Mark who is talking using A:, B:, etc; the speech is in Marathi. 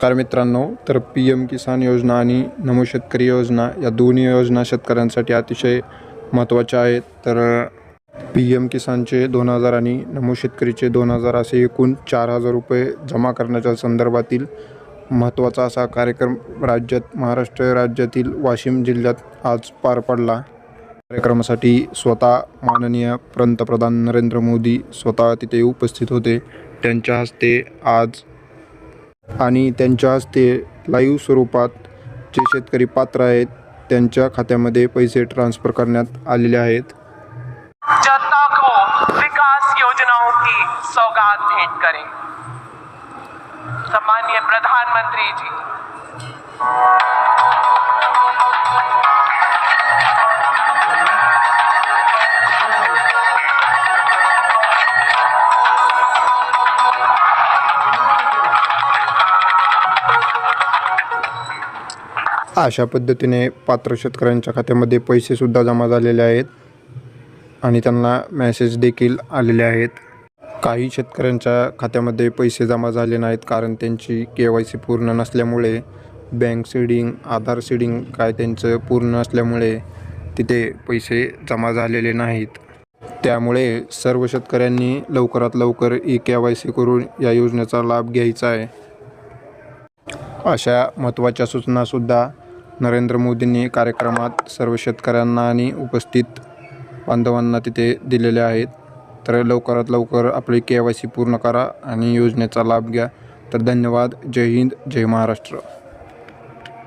A: नमस्कार मित्रांनो तर पी एम किसान योजना आणि नमो शेतकरी योजना या दोन्ही योजना शेतकऱ्यांसाठी अतिशय महत्त्वाच्या आहेत. तर पी एम किसानचे दोन हजार आणि नमो शेतकरीचे दोन हजार असे एकूण चार हजार रुपये जमा करण्याच्या संदर्भातील महत्त्वाचा असा कार्यक्रम राज्यात महाराष्ट्र राज्यातील वाशिम जिल्ह्यात आज पार पडला. कार्यक्रमासाठी स्वतः माननीय पंतप्रधान नरेंद्र मोदी स्वतः तिथे उपस्थित होते. त्यांच्या हस्ते आज आणि त्यांच्या हस्ते लाईव्ह स्वरूपात जे शेतकरी पात्र आहेत त्यांच्या खात्यामध्ये पैसे ट्रान्सफर करण्यात आलेले आहेत.
B: जनता को विकास योजनाओं की सौगात भेंट करें। सम्माननीय प्रधानमंत्री जी।
A: अशा पद्धतीने पात्र शेतकऱ्यांच्या खात्यामध्ये पैसेसुद्धा जमा झालेले आहेत आणि त्यांना मॅसेज देखील आलेले आहेत. काही शेतकऱ्यांच्या खात्यामध्ये पैसे जमा झाले नाहीत कारण त्यांची के वाय सी पूर्ण नसल्यामुळे बँक सीडिंग आधार सीडिंग काय त्यांचं पूर्ण असल्यामुळे तिथे पैसे जमा झालेले नाहीत. त्यामुळे सर्व शेतकऱ्यांनी लवकरात लवकर ई के वाय सी करून या योजनेचा लाभ घ्यायचा आहे. अशा महत्त्वाच्या सूचनासुद्धा नरेंद्र मोदींनी कार्यक्रमात सर्व शेतकऱ्यांना आणि उपस्थित बांधवांना तिथे दिलेले आहेत. तर लवकरात लवकर आपली के वाय सी पूर्ण करा आणि योजनेचा लाभ घ्या. तर धन्यवाद. जय हिंद. जय महाराष्ट्र.